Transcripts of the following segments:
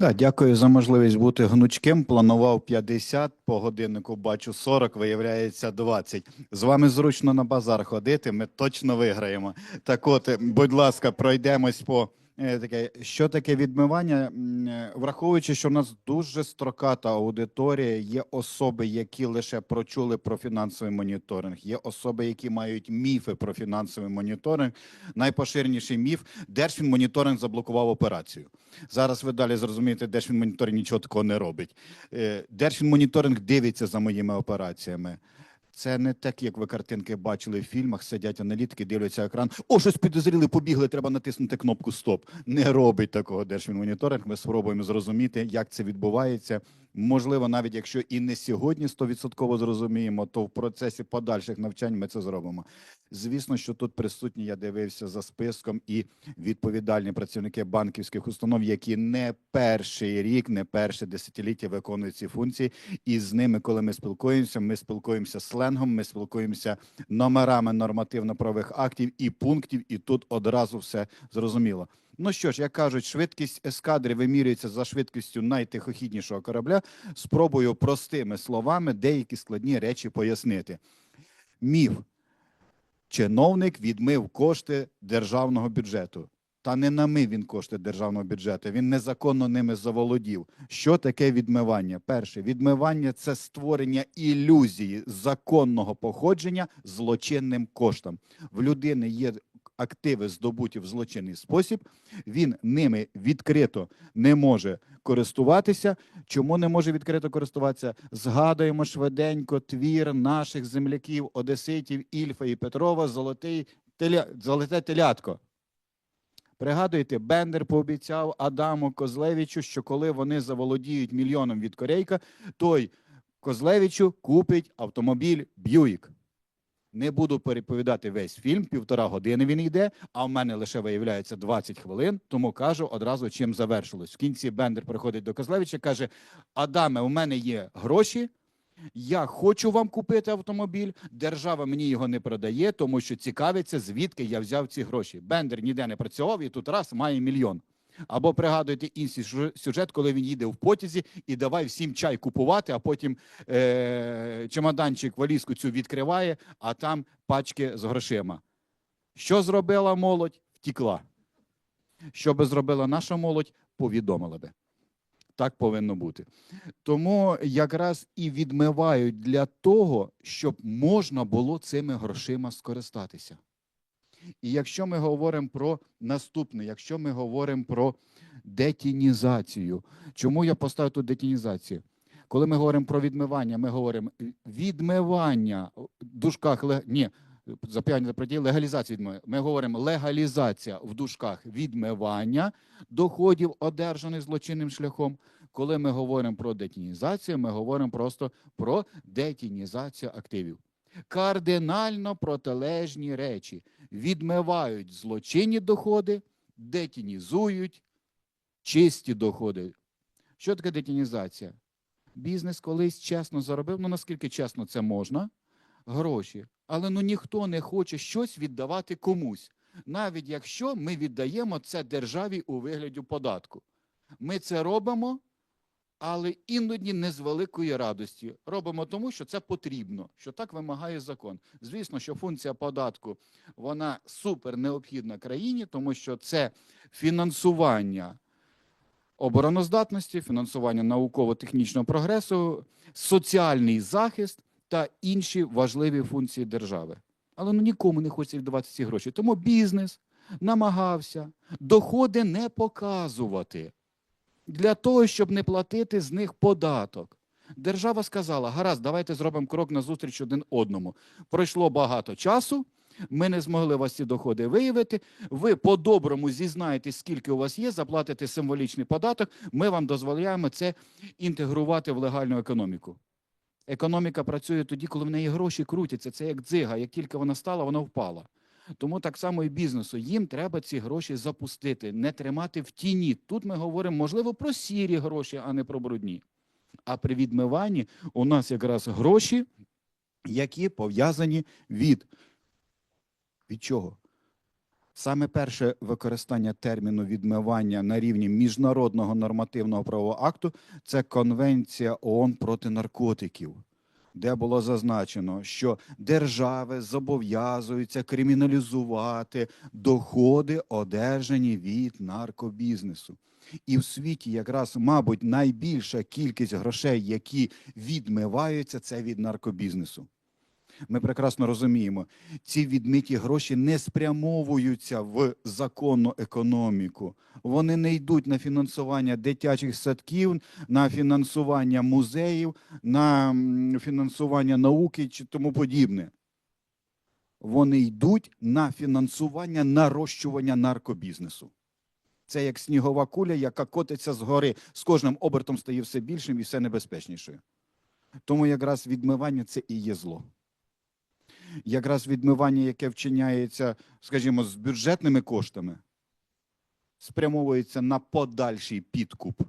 Да, дякую за можливість бути гнучким. Планував 50, по годиннику бачу 40, виявляється 20. З вами зручно на базар ходити, ми точно виграємо. Так от, будь ласка, пройдемось по таке. Що таке відмивання? Е, Враховуючи, що в нас дуже строката аудиторія, є особи, які лише прочули про фінансовий моніторинг, є особи, які мають міфи про фінансовий моніторинг. Найпоширеніший міф Держфінмоніторинг заблокував операцію. Зараз ви далі зрозумієте, Держфінмоніторинг нічого такого не робить. Е, Держфінмоніторинг дивиться за моїми операціями. Це не так, як ви картинки бачили в фільмах, сидять аналітики, дивляться екран. О, щось підозріли, побігли, треба натиснути кнопку Стоп. Не робить такого держмінмоніторинг. Ми спробуємо зрозуміти, як це відбувається. Можливо, навіть якщо і не сьогодні 100% зрозуміємо, то в процесі подальших навчань ми це зробимо. Звісно, що тут присутні, я дивився за списком і відповідальні працівники банківських установ, які не перший рік, не перше десятиліття виконують ці функції. І з ними, коли ми спілкуємося, ми спілкуємося сленгом, ми спілкуємося номерами нормативно-правових актів і пунктів, і тут одразу все зрозуміло. Ну що ж, як кажуть, швидкість ескадри вимірюється за швидкістю найтихохіднішого корабля. Спробую простими словами деякі складні речі пояснити. Міф чиновник відмив кошти державного бюджету. Та не намив він кошти державного бюджету, він незаконно ними заволодів. Що таке відмивання? Перше, відмивання це створення ілюзії законного походження злочинним коштом. В людини є активи, здобуті в злочинний спосіб, він ними відкрито не може користуватися. Чому не може відкрито користуватися? Згадуємо швиденько твір наших земляків, одеситів Ільфа і Петрова, золотий теля... золоте телятко. Пригадуєте, Бендер пообіцяв Адаму Козлевичу, що коли вони заволодіють мільйоном від Корейка, той Козлевичу купить автомобіль Б'юїк. Не буду переповідати весь фільм, півтора години він йде, а в мене лише виявляється 20 хвилин, тому кажу одразу, чим завершилось. В кінці Бендер приходить до Козлевича, каже: Адаме, у мене є гроші. Я хочу вам купити автомобіль. Держава мені його не продає, тому що цікавиться, звідки я взяв ці гроші. Бендер ніде не працював і тут раз має мільйон. Або пригадуєте інший сюжет- сюжет, коли він їде в потязі і давай всім чай купувати, а потім е- чемоданчик валізку цю відкриває, а там пачки з грошима. Що зробила молодь? Втікла. Що би зробила наша молодь, повідомила би. Так повинно бути. Тому якраз і відмивають для того, щоб можна було цими грошима скористатися. І якщо ми говоримо про наступне, якщо ми говоримо про детінізацію, чому я поставив тут детінізацію? Коли ми говоримо про відмивання, ми говоримо відмивання в дужках ні, зап'яння проти легалізація відмивання. Ми говоримо легалізація в дужках відмивання доходів, одержаних злочинним шляхом. Коли ми говоримо про детінізацію, ми говоримо просто про детінізацію активів. Кардинально протилежні речі відмивають злочинні доходи, детінізують чисті доходи. Що таке детінізація? Бізнес колись чесно заробив, ну наскільки чесно це можна, гроші. Але ну ніхто не хоче щось віддавати комусь, навіть якщо ми віддаємо це державі у вигляді податку. Ми це робимо, але іноді не з великої радості. Робимо тому, що це потрібно, що так вимагає закон. Звісно, що функція податку вона супер необхідна країні, тому що це фінансування обороноздатності, фінансування науково-технічного прогресу, соціальний захист та інші важливі функції держави. Але ну нікому не хочеться віддавати ці гроші. Тому бізнес намагався доходи не показувати для того, щоб не платити з них податок. Держава сказала: гаразд, давайте зробимо крок назустріч один одному. Пройшло багато часу. Ми не змогли вас ці доходи виявити. Ви по-доброму зізнаєтесь, скільки у вас є, заплатите символічний податок. Ми вам дозволяємо це інтегрувати в легальну економіку. Економіка працює тоді, коли в неї гроші крутяться. Це як дзига. Як тільки вона стала, вона впала. Тому так само і бізнесу. Їм треба ці гроші запустити, не тримати в тіні. Тут ми говоримо, можливо, про сірі гроші, а не про брудні. А при відмиванні у нас якраз гроші, які пов'язані від, від чого? Саме перше використання терміну відмивання на рівні міжнародного нормативного правового акту це Конвенція ООН проти наркотиків, де було зазначено, що держави зобов'язуються криміналізувати доходи, одержані від наркобізнесу. І в світі якраз, мабуть, найбільша кількість грошей, які відмиваються, це від наркобізнесу. Ми прекрасно розуміємо, ці відмиті гроші не спрямовуються в законну економіку. Вони не йдуть на фінансування дитячих садків, на фінансування музеїв, на фінансування науки чи тому подібне. Вони йдуть на фінансування нарощування наркобізнесу. Це як снігова куля, яка котиться з гори, з кожним обертом стає все більшим і все небезпечнішою. Тому якраз відмивання це і є зло якраз відмивання, яке вчиняється, скажімо, з бюджетними коштами, спрямовується на подальший підкуп.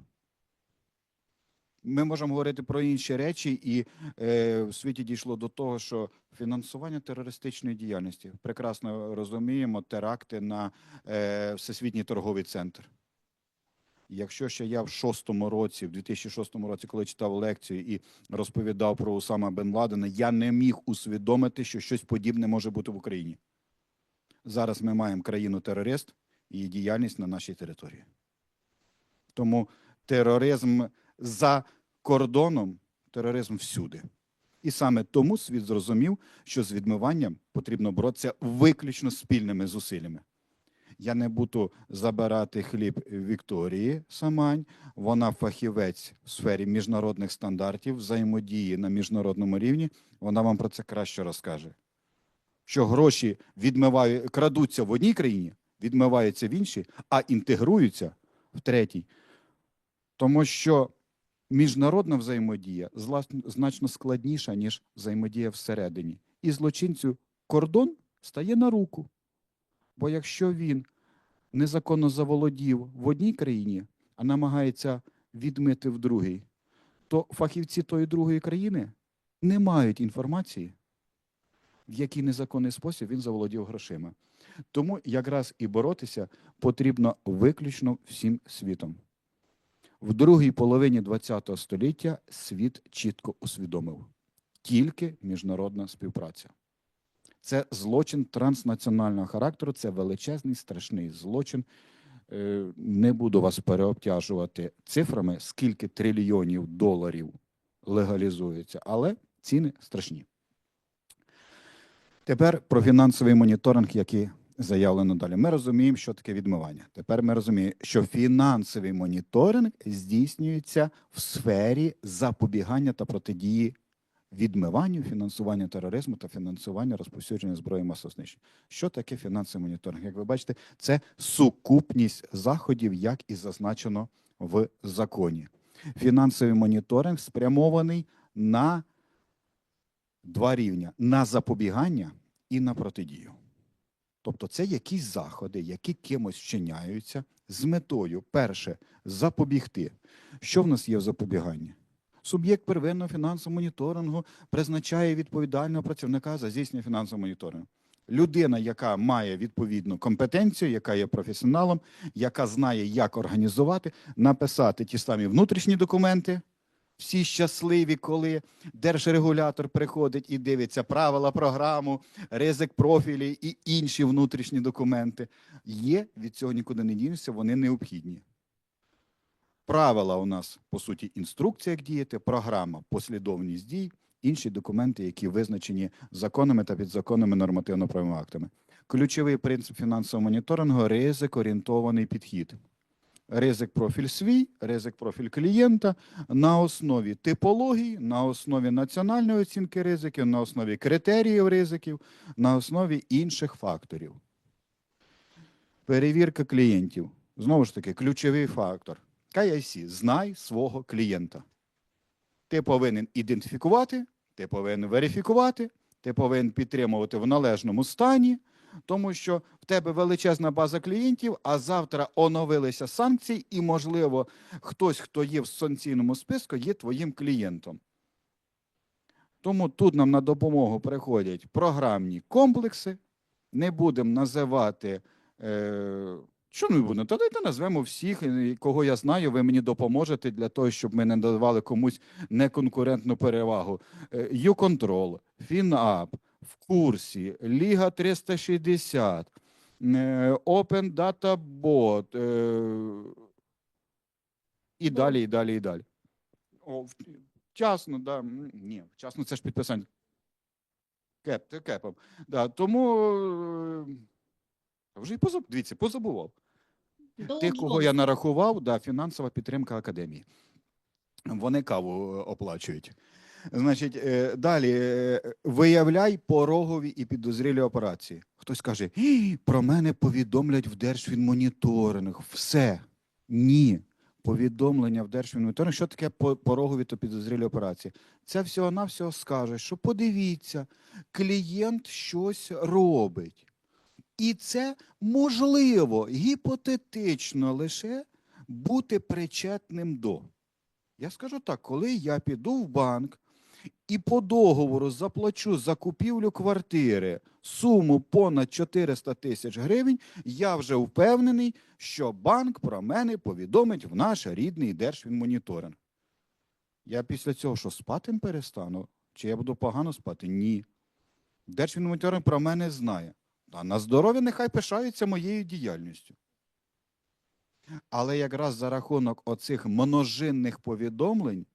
Ми можемо говорити про інші речі, і е, в світі дійшло до того, що фінансування терористичної діяльності прекрасно розуміємо теракти на е, Всесвітній торговий центр. Якщо ще я в шостому році, в 2006 році, коли читав лекцію і розповідав про Усама Бен Ладена, я не міг усвідомити, що щось подібне може бути в Україні. Зараз ми маємо країну-терорист і її діяльність на нашій території. Тому тероризм за кордоном, тероризм всюди. І саме тому світ зрозумів, що з відмиванням потрібно боротися виключно спільними зусиллями. Я не буду забирати хліб Вікторії Самань. Вона фахівець в сфері міжнародних стандартів, взаємодії на міжнародному рівні. Вона вам про це краще розкаже. Що гроші відмивають, крадуться в одній країні, відмиваються в іншій, а інтегруються в третій. Тому що міжнародна взаємодія значно складніша, ніж взаємодія всередині. І злочинцю кордон стає на руку. Бо якщо він незаконно заволодів в одній країні, а намагається відмити в другій, то фахівці тої другої країни не мають інформації, в який незаконний спосіб він заволодів грошима. Тому якраз і боротися потрібно виключно всім світом. В другій половині ХХ століття світ чітко усвідомив тільки міжнародна співпраця. Це злочин транснаціонального характеру, це величезний страшний злочин. Е, Не буду вас переобтяжувати цифрами, скільки трильйонів доларів легалізується, але ціни страшні. Тепер про фінансовий моніторинг, який заявлено далі. Ми розуміємо, що таке відмивання. Тепер ми розуміємо, що фінансовий моніторинг здійснюється в сфері запобігання та протидії відмиванню, фінансуванню тероризму та фінансуванню розповсюдження зброї масового знищення. Що таке фінансовий моніторинг? Як ви бачите, це сукупність заходів, як і зазначено в законі. Фінансовий моніторинг спрямований на два рівня: на запобігання і на протидію. Тобто це якісь заходи, які кимось вчиняються з метою, перше, запобігти. Що в нас є в запобіганні? Суб'єкт первинного фінансового моніторингу призначає відповідального працівника за здійснення фінансового моніторингу. Людина, яка має відповідну компетенцію, яка є професіоналом, яка знає, як організувати, написати ті самі внутрішні документи. Всі щасливі, коли держрегулятор приходить і дивиться правила, програму, ризик профілі і інші внутрішні документи. Є, від цього нікуди не дінешся, вони необхідні. Правила у нас, по суті, інструкція, як діяти, програма, послідовність дій, інші документи, які визначені законами та підзаконними нормативно-правовими актами. Ключовий принцип фінансового моніторингу ризик орієнтований підхід. Ризик профіль свій, ризик профіль клієнта на основі типологій, на основі національної оцінки ризиків, на основі критеріїв ризиків, на основі інших факторів. Перевірка клієнтів. Знову ж таки, ключовий фактор. KIC – знай свого клієнта. Ти повинен ідентифікувати, ти повинен верифікувати, ти повинен підтримувати в належному стані, тому що в тебе величезна база клієнтів, а завтра оновилися санкції, і, можливо, хтось, хто є в санкційному списку, є твоїм клієнтом. Тому тут нам на допомогу приходять програмні комплекси. Не будемо називати Е, що не буде? Та дайте назвемо всіх, кого я знаю, ви мені допоможете для того, щоб ми не давали комусь неконкурентну перевагу. Е, YouControl, FinUp, в курсі, Ліга 360, е, Open Data Bot, е, і далі, і далі, і далі. О, вчасно, да. Ні, вчасно це ж підписання. Кеп, кепом. Да, тому вже і позаб... дивіться, позабував. Тих, кого я нарахував, да, фінансова підтримка академії. Вони каву е, оплачують. Значить, е, далі е, виявляй порогові і підозрілі операції. Хтось каже: про мене повідомлять в Держфінмоніторинг. Все. Ні. Повідомлення в Держфінмоніторинг. Що таке порогові та підозрілі операції? Це всього-навсього скаже, що подивіться, клієнт щось робить. І це можливо гіпотетично лише бути причетним до. Я скажу так, коли я піду в банк і по договору заплачу за купівлю квартири суму понад 400 тисяч гривень, я вже впевнений, що банк про мене повідомить в наш рідний Держфінмоніторинг. Я після цього що спати перестану? Чи я буду погано спати? Ні. Держфінмоніторинг про мене знає. А на здоров'я нехай пишаються моєю діяльністю. Але якраз за рахунок оцих множинних повідомлень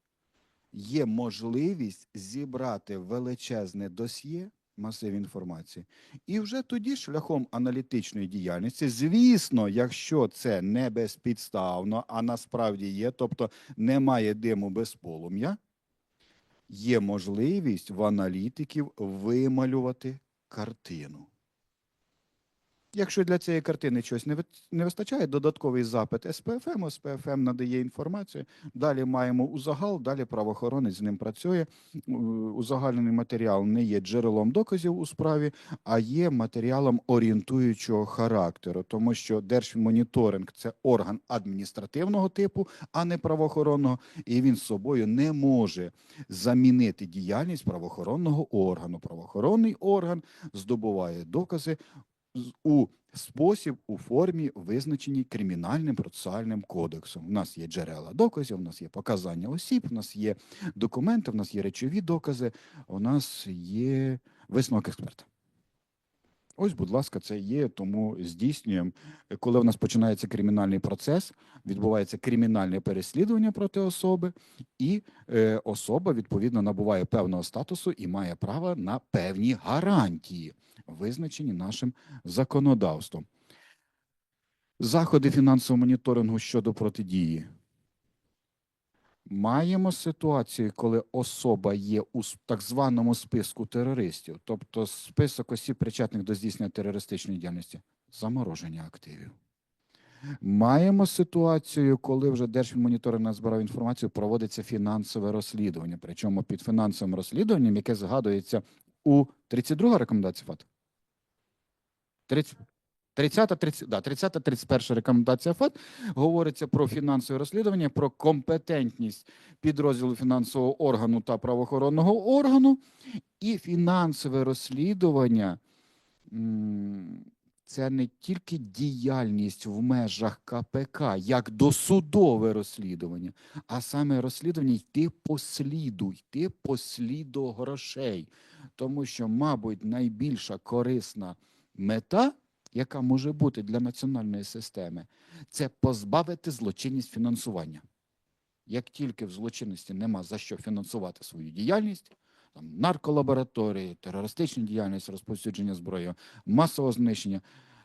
є можливість зібрати величезне досьє, масив інформації, і вже тоді шляхом аналітичної діяльності, звісно, якщо це не безпідставно, а насправді є, тобто немає диму без полум'я, є можливість в аналітиків вималювати картину. Якщо для цієї картини щось не вистачає, додатковий запит СПФМ, СПФМ надає інформацію. Далі маємо узагал, далі правоохоронець з ним працює. У- Узагальнений матеріал не є джерелом доказів у справі, а є матеріалом орієнтуючого характеру, тому що держмоніторинг це орган адміністративного типу, а не правоохоронного, і він з собою не може замінити діяльність правоохоронного органу. Правоохоронний орган здобуває докази у спосіб, у формі, визначеній кримінальним процесуальним кодексом. У нас є джерела доказів, у нас є показання осіб, у нас є документи, у нас є речові докази, у нас є висновок експерта. Ось, будь ласка, це є, тому здійснюємо. Коли в нас починається кримінальний процес, відбувається кримінальне переслідування проти особи, і е, особа відповідно набуває певного статусу і має право на певні гарантії, визначені нашим законодавством. Заходи фінансового моніторингу щодо протидії. Маємо ситуацію, коли особа є у так званому списку терористів, тобто список осіб, причетних до здійснення терористичної діяльності, замороження активів. Маємо ситуацію, коли вже Держфінмоніторинг назбирав інформацію, проводиться фінансове розслідування. Причому під фінансовим розслідуванням, яке згадується у 32 рекомендація ФАТ. 30, 30, 30, да, 30 31 рекомендація ФАТ говориться про фінансове розслідування, про компетентність підрозділу фінансового органу та правоохоронного органу, і фінансове розслідування це не тільки діяльність в межах КПК, як досудове розслідування, а саме розслідування йти по сліду, йти по сліду грошей. Тому що, мабуть, найбільша корисна мета, яка може бути для національної системи, це позбавити злочинність фінансування. Як тільки в злочинності нема за що фінансувати свою діяльність, там, нарколабораторії, терористична діяльність, розповсюдження зброї, масового знищення,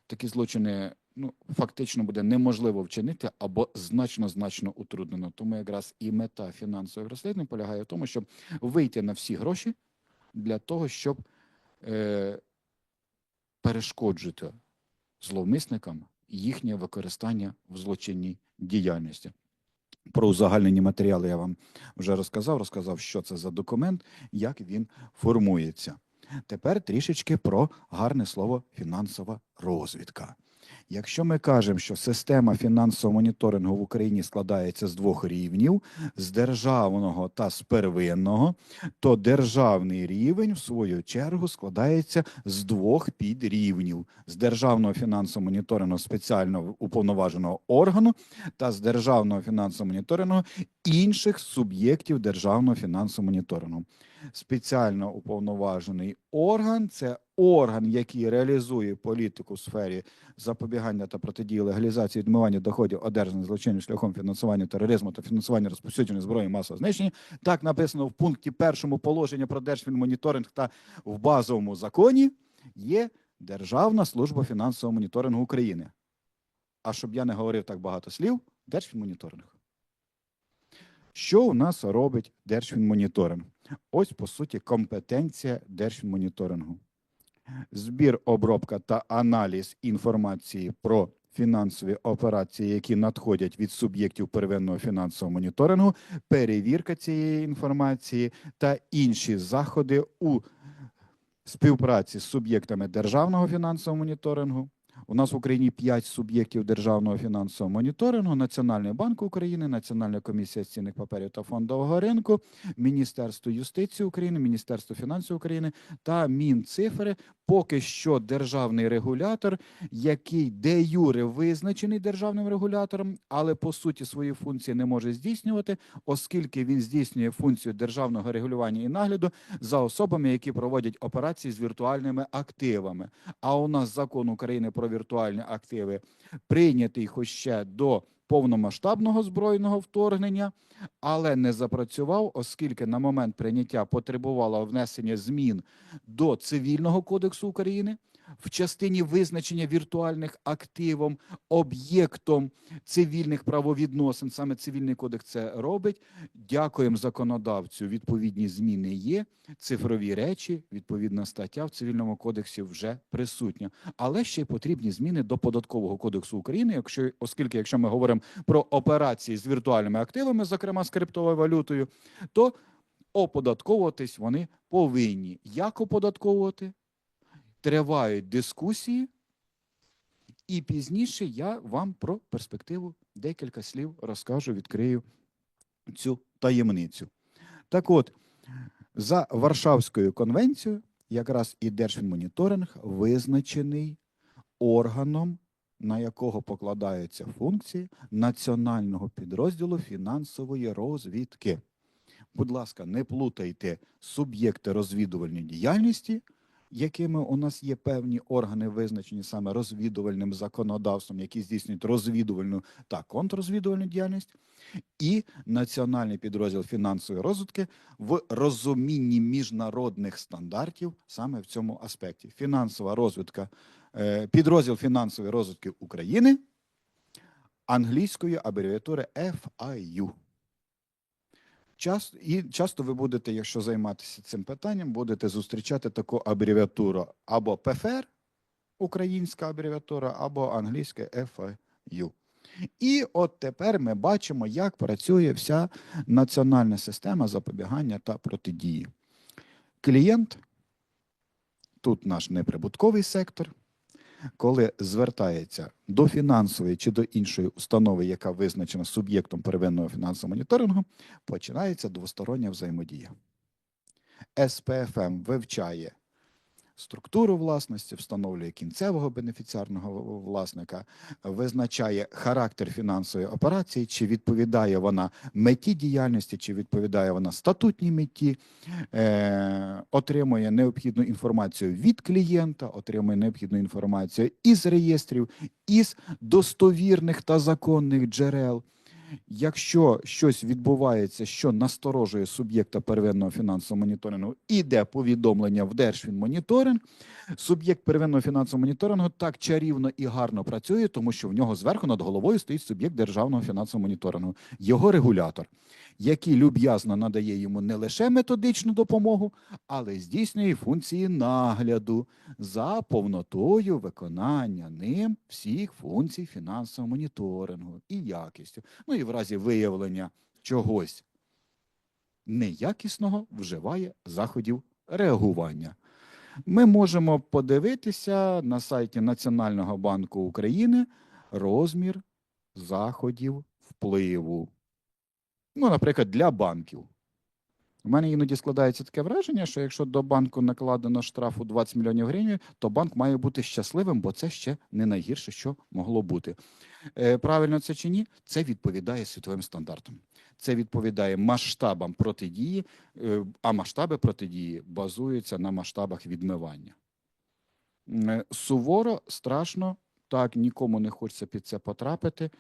такі злочини ну, фактично буде неможливо вчинити або значно-значно утруднено. Тому якраз і мета фінансових розслідувань полягає в тому, щоб вийти на всі гроші для того, щоб е, перешкоджити зловмисникам їхнє використання в злочинній діяльності. Про узагальнені матеріали я вам вже розказав, розказав, що це за документ, як він формується. Тепер трішечки про гарне слово фінансова розвідка. Якщо ми кажемо, що система фінансового моніторингу в Україні складається з двох рівнів: з державного та з первинного, то державний рівень, в свою чергу, складається з двох підрівнів: з державного фінансового моніторингу спеціально уповноваженого органу та з державного фінансового моніторингу інших суб'єктів державного фінансового моніторингу. Спеціально уповноважений орган це орган, який реалізує політику в сфері запобігання та протидії легалізації відмивання доходів, одержаних злочинним шляхом фінансування тероризму та фінансування розповсюдження зброї масового знищення. Так написано в пункті першому положення про держфінмоніторинг та в базовому законі є Державна служба фінансового моніторингу України. А щоб я не говорив так багато слів, Держфінмоніторинг. Що у нас робить Держфінмоніторинг? Ось, по суті, компетенція Держфінмоніторингу. Збір, обробка та аналіз інформації про фінансові операції, які надходять від суб'єктів первинного фінансового моніторингу, перевірка цієї інформації та інші заходи у співпраці з суб'єктами державного фінансового моніторингу. У нас в Україні 5 суб'єктів державного фінансового моніторингу: Національний банк України, Національна комісія з цінних паперів та фондового ринку, Міністерство юстиції України, Міністерство фінансів України та Мінцифри. Поки що державний регулятор, який де юре визначений державним регулятором, але по суті свої функції не може здійснювати, оскільки він здійснює функцію державного регулювання і нагляду за особами, які проводять операції з віртуальними активами. А у нас закон України про віртуальні активи прийнятий хоч ще до повномасштабного збройного вторгнення, але не запрацював, оскільки на момент прийняття потребувало внесення змін до цивільного кодексу України в частині визначення віртуальних активом об'єктом цивільних правовідносин. Саме цивільний кодекс це робить. Дякуємо законодавцю. Відповідні зміни є. Цифрові речі, відповідна стаття в цивільному кодексі вже присутня. Але ще й потрібні зміни до податкового кодексу України, якщо оскільки, якщо ми говоримо про операції з віртуальними активами, зокрема з криптовою валютою, то оподатковуватись вони повинні. Як оподатковувати? Тривають дискусії, і пізніше я вам про перспективу декілька слів розкажу, відкрию цю таємницю. Так от, за Варшавською конвенцією, якраз і Держфінмоніторинг визначений органом, на якого покладаються функції національного підрозділу фінансової розвідки. Будь ласка, не плутайте суб'єкти розвідувальної діяльності, якими у нас є певні органи, визначені саме розвідувальним законодавством, які здійснюють розвідувальну та контррозвідувальну діяльність, і національний підрозділ фінансової розвитки в розумінні міжнародних стандартів саме в цьому аспекті. Фінансова розвитка, е, підрозділ фінансової розвитки України англійської абревіатури FIU. Часто, і часто ви будете, якщо займатися цим питанням, будете зустрічати таку абревіатуру або ПФР, українська абревіатура, або англійська FIU. І от тепер ми бачимо, як працює вся національна система запобігання та протидії. Клієнт, тут наш неприбутковий сектор, коли звертається до фінансової чи до іншої установи, яка визначена суб'єктом первинного фінансового моніторингу, починається двостороння взаємодія. СПФМ вивчає структуру власності, встановлює кінцевого бенефіціарного власника, визначає характер фінансової операції, чи відповідає вона меті діяльності, чи відповідає вона статутній меті, е, отримує необхідну інформацію від клієнта, отримує необхідну інформацію із реєстрів, із достовірних та законних джерел. Якщо щось відбувається, що насторожує суб'єкта первинного фінансового моніторингу, іде повідомлення в Держфінмоніторинг. Суб'єкт первинного фінансового моніторингу так чарівно і гарно працює, тому що в нього зверху над головою стоїть суб'єкт державного фінансового моніторингу, його регулятор, який люб'язно надає йому не лише методичну допомогу, але здійснює функції нагляду за повнотою виконання ним всіх функцій фінансового моніторингу і якістю. Ну і в разі виявлення чогось неякісного вживає заходів реагування. ми можемо подивитися на сайті Національного банку України розмір заходів впливу. Ну, наприклад, для банків. У мене іноді складається таке враження, що якщо до банку накладено штраф у 20 мільйонів гривень, то банк має бути щасливим, бо це ще не найгірше, що могло бути. Е, правильно це чи ні? Це відповідає світовим стандартам. Це відповідає масштабам протидії, е, а масштаби протидії базуються на масштабах відмивання. Е, Суворо, страшно, так нікому не хочеться під це потрапити,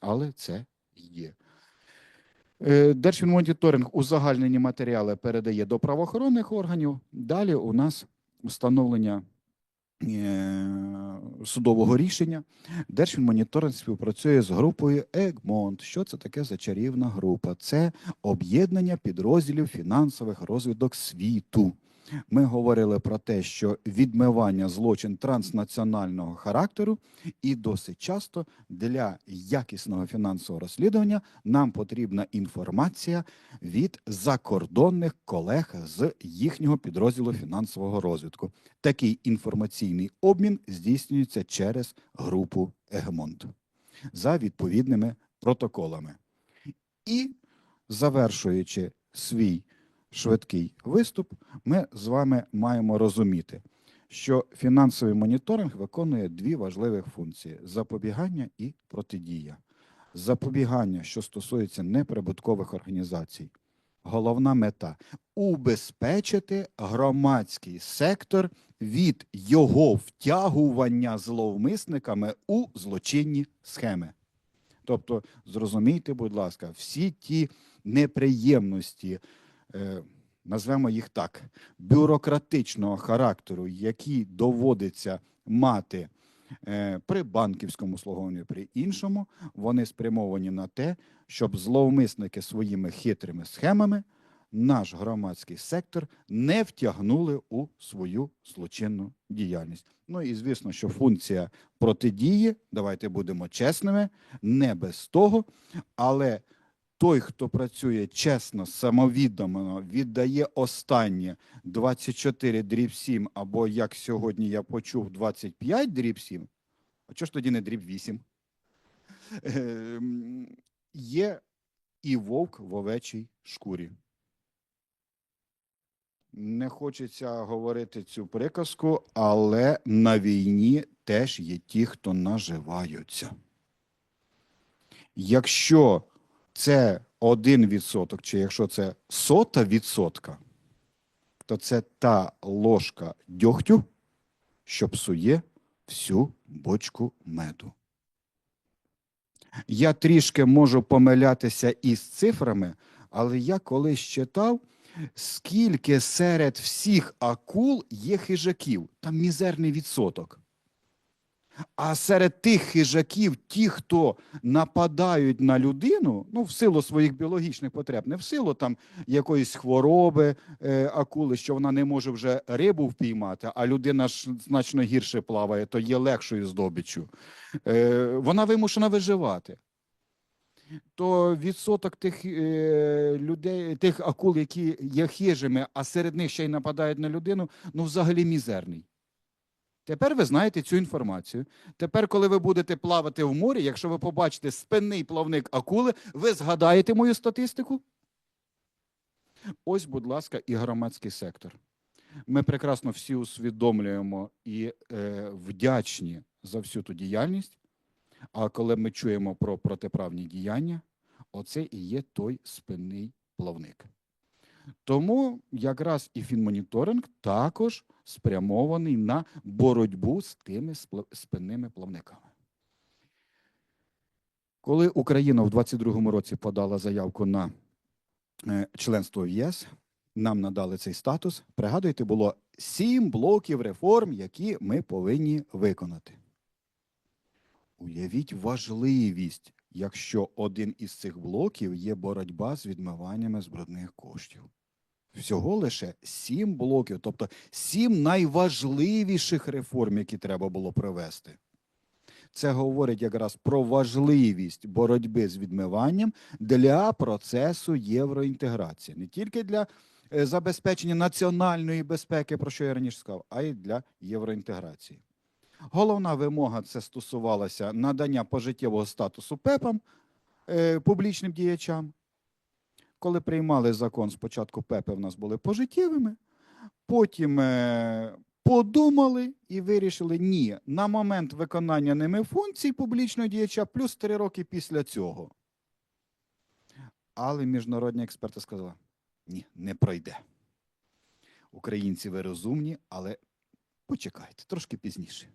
але це є. Е, Держфінмоніторинг узагальнені матеріали передає до правоохоронних органів. Далі у нас встановлення е, судового рішення. Держфінмоніторинг співпрацює з групою Егмонт. Що це таке за чарівна група? Це об'єднання підрозділів фінансових розвідок світу. Ми говорили про те, що відмивання злочин транснаціонального характеру, і досить часто для якісного фінансового розслідування нам потрібна інформація від закордонних колег з їхнього підрозділу фінансового розвитку. Такий інформаційний обмін здійснюється через групу Егмонт за відповідними протоколами. І завершуючи свій швидкий виступ, ми з вами маємо розуміти, що фінансовий моніторинг виконує дві важливі функції: запобігання і протидія. Запобігання, що стосується неприбуткових організацій. Головна мета убезпечити громадський сектор від його втягування зловмисниками у злочинні схеми. Тобто, зрозумійте, будь ласка, всі ті неприємності, назвемо їх так, бюрократичного характеру, які доводиться мати е, при банківському слугованні, при іншому, вони спрямовані на те, щоб зловмисники своїми хитрими схемами наш громадський сектор не втягнули у свою злочинну діяльність. Ну і звісно, що функція протидії, давайте будемо чесними, не без того, але той, хто працює чесно, самовідомо, віддає останнє 24 дріб 7, або як сьогодні я почув 25 дріб 7, а чого ж тоді не дріб 8? Ем, Є і вовк в овечій шкурі. Не хочеться говорити цю приказку, але на війні теж є ті, хто наживаються. Якщо це один відсоток, чи якщо це сота відсотка, то це та ложка дьогтю, що псує всю бочку меду. Я трішки можу помилятися із цифрами, але я колись читав, скільки серед всіх акул є хижаків. Там мізерний відсоток. А серед тих хижаків, ті, хто нападають на людину, ну, в силу своїх біологічних потреб, не в силу там якоїсь хвороби е, акули, що вона не може вже рибу впіймати, а людина ж значно гірше плаває, то є легшою здобиччю. Е, вона вимушена виживати. То відсоток тих е, людей, тих акул, які є хижими, а серед них ще й нападають на людину, ну взагалі мізерний. Тепер ви знаєте цю інформацію. Тепер, коли ви будете плавати в морі, якщо ви побачите спинний плавник акули, ви згадаєте мою статистику? Ось, будь ласка, і громадський сектор. Ми прекрасно всі усвідомлюємо і е, вдячні за всю ту діяльність. А коли ми чуємо про протиправні діяння, оце і є той спинний плавник. Тому якраз і фінмоніторинг також спрямований на боротьбу з тими спинними плавниками. Коли Україна в 22-му році подала заявку на е, членство в ЄС, нам надали цей статус. Пригадуєте, було сім блоків реформ, які ми повинні виконати. Уявіть важливість, якщо один із цих блоків є боротьба з відмиваннями з брудних коштів. Всього лише сім блоків, тобто сім найважливіших реформ, які треба було провести. Це говорить якраз про важливість боротьби з відмиванням для процесу євроінтеграції, не тільки для е, забезпечення національної безпеки, про що я раніше сказав, а й для євроінтеграції. Головна вимога це стосувалася надання пожиттєвого статусу ПЕПам е, публічним діячам. Коли приймали закон, спочатку ПЕПи в нас були пожиттєвими, потім е, подумали і вирішили, ні, на момент виконання ними функцій публічного діяча плюс три роки після цього. Але міжнародні експерти сказали, ні, не пройде. Українці ви розумні, але почекайте, трошки пізніше.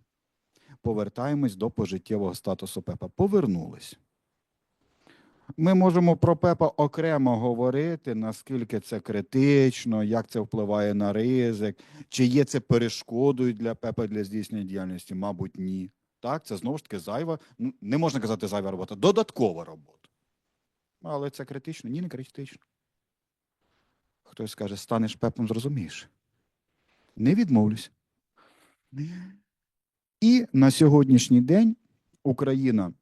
Повертаємось до пожиттєвого статусу ПЕПа. Повернулись. Ми можемо про ПЕПа окремо говорити, наскільки це критично, як це впливає на ризик, чи є це перешкодою для ПЕПа для здійснення діяльності? Мабуть, ні. Так, це знову ж таки зайва, ну, не можна казати зайва робота, додаткова робота. Але це критично? Ні, не критично. Хтось скаже, станеш ПЕПом, зрозумієш. Не відмовлюсь. І на сьогоднішній день Україна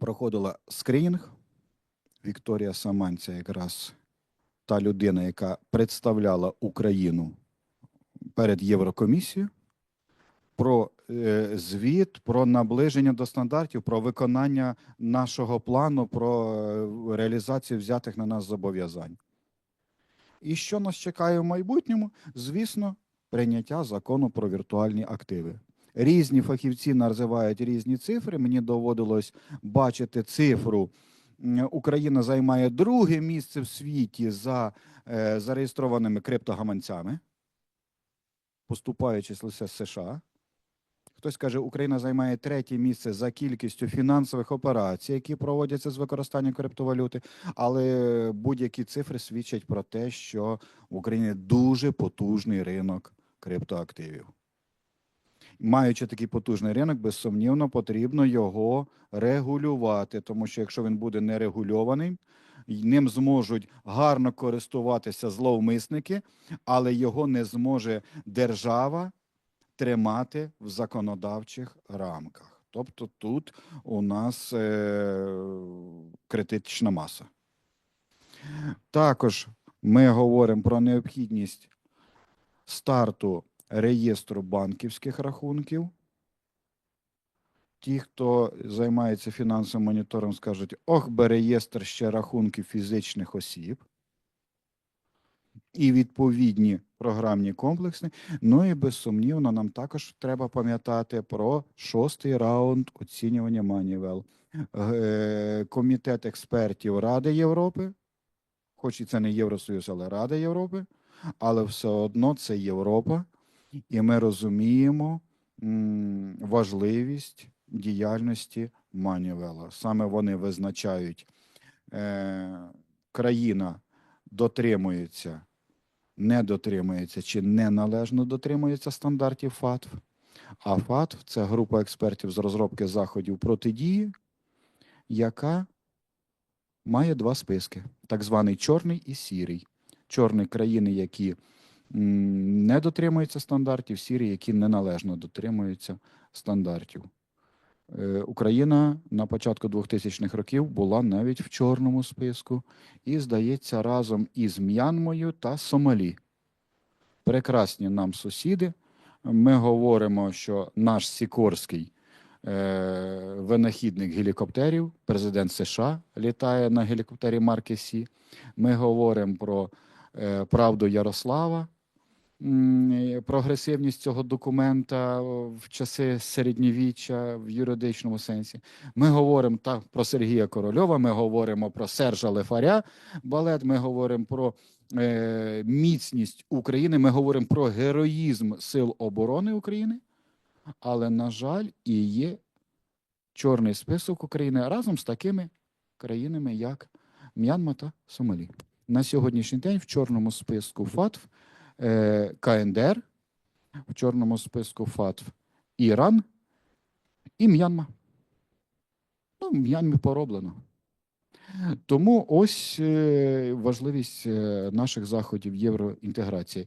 проходила скринінг. Вікторія Самань це якраз та людина, яка представляла Україну перед Єврокомісією про е, звіт, про наближення до стандартів, про виконання нашого плану, про е, реалізацію взятих на нас зобов'язань. І що нас чекає в майбутньому? Звісно, прийняття закону про віртуальні активи. Різні фахівці називають різні цифри. Мені доводилось бачити цифру. Україна займає друге місце в світі за е, зареєстрованими криптогаманцями, поступаючись лише з США. Хтось каже, Україна займає третє місце за кількістю фінансових операцій, які проводяться з використанням криптовалюти, але будь-які цифри свідчать про те, що в Україні дуже потужний ринок криптоактивів. Маючи такий потужний ринок, безсумнівно потрібно його регулювати, тому що якщо він буде нерегульований, ним зможуть гарно користуватися зловмисники, але його не зможе держава тримати в законодавчих рамках. Тобто тут у нас е, критична маса. Також ми говоримо про необхідність старту реєстру банківських рахунків. Ті, хто займається фінансовим монітором, скажуть: ох, би реєстр ще рахунків фізичних осіб. І відповідні програмні комплекси. Ну і безсумнівно, нам також треба пам'ятати про шостий раунд оцінювання Манівел. Комітет експертів Ради Європи, хоч і це не Євросоюз, але Рада Європи, але все одно це Європа, і ми розуміємо важливість діяльності Манівела. Саме вони визначають, е, країна дотримується, не дотримується чи неналежно дотримується стандартів ФАТФ. А ФАТФ це група експертів з розробки заходів протидії, яка має два списки: так званий чорний і сірий. Чорний країни, які не дотримуються стандартів, сірі, які неналежно дотримуються стандартів. Е, Україна на початку 2000-х років була навіть в чорному списку і, здається, разом із М'янмою та Сомалі. Прекрасні нам сусіди. Ми говоримо, що наш Сікорський е, винахідник гелікоптерів, президент США літає на гелікоптері марки Сі. Ми говоримо про е, правду Ярослава, прогресивність цього документа в часи середньовіччя в юридичному сенсі. Ми говоримо так про Сергія Корольова, ми говоримо про Сержа Лефаря балет, ми говоримо про е, міцність України, ми говоримо про героїзм Сил оборони України, але, на жаль, і є чорний список України разом з такими країнами, як М'янма та Сомалі. На сьогоднішній день в чорному списку ФАТФ е, КНДР, в чорному списку ФАТФ Іран і М'янма. Ну, М'янмі пороблено. Тому ось е, важливість е, наших заходів євроінтеграції.